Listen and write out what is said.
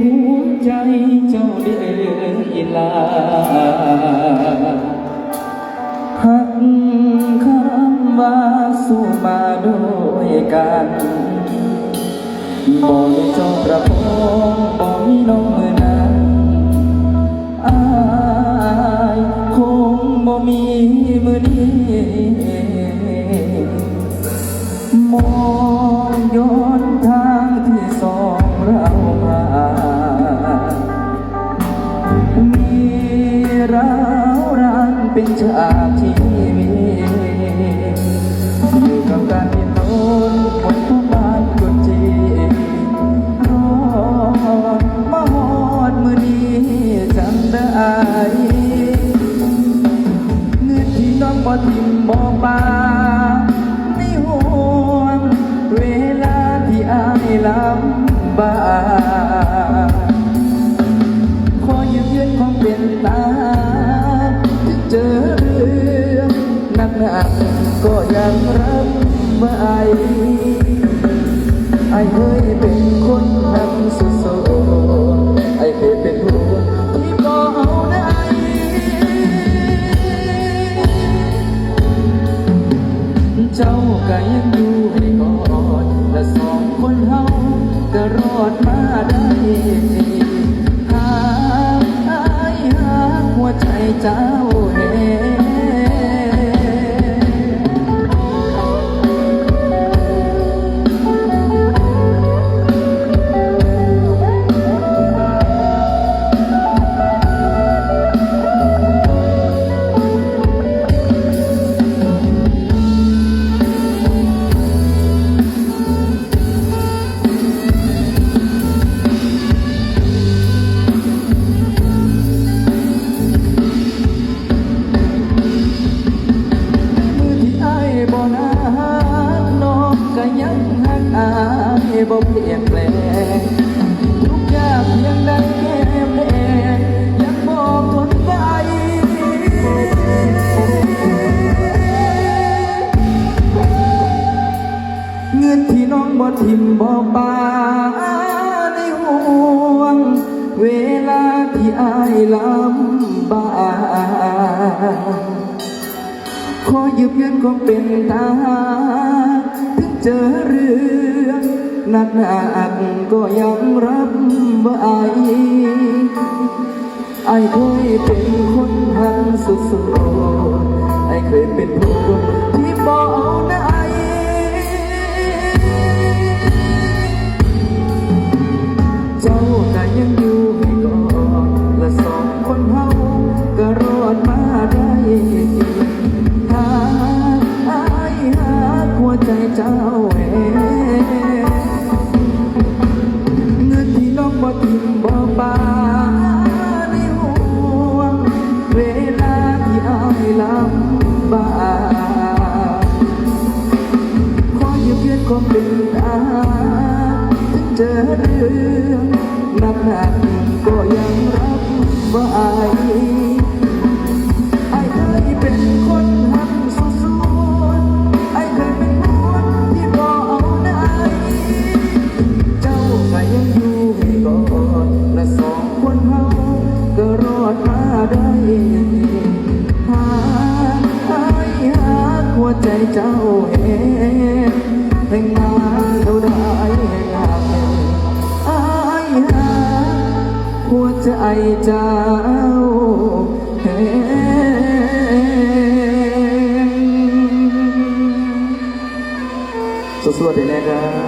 หัวใจเจ้าเด้ออีลาหักคำว่าสู้มาด้วยกันบอกให้เจ้าประพง เป็นฉากที่ ไว้ไอ้เคยเป็นคนทำสุดโสดไอ้เคยเป็นผู้ที่บ่เอาได้เจ้าก็ยังอยู่ให้กอดและสองคนเฮาก็รอดมาได้หากอาหากหัวใจเจ้า บ่เปลี่ยนแปลงทุกอย่างยังได้แค่แลยังบอกทนไว้เงินที่น้องบ่ทิมบ่ปาในห่วง เวลาที่อายลำบากขอยืมเงินก็เป็นตาถึงเจอเรื่อง หนักหนักก็ยังรับไอ้ไอ้เคยเป็นคนหักสุดๆ เยืนความเป็นตาถึงเจอเรื่องหนักหนักก็ยังรับไว้ไอ้เคยเป็นคนหักสุดๆไอ้เคยเป็นคนที่บ่เอาไหนเจ้าก็ยังอยู่ให้กอดและสองคนเฮาก็รอดมาได้หากอายหากหัวใจเจ้าเอง ให้งานเท่าใดให้งานเองอายหากหัวใจเจ้าเองสวัสดีนะครับ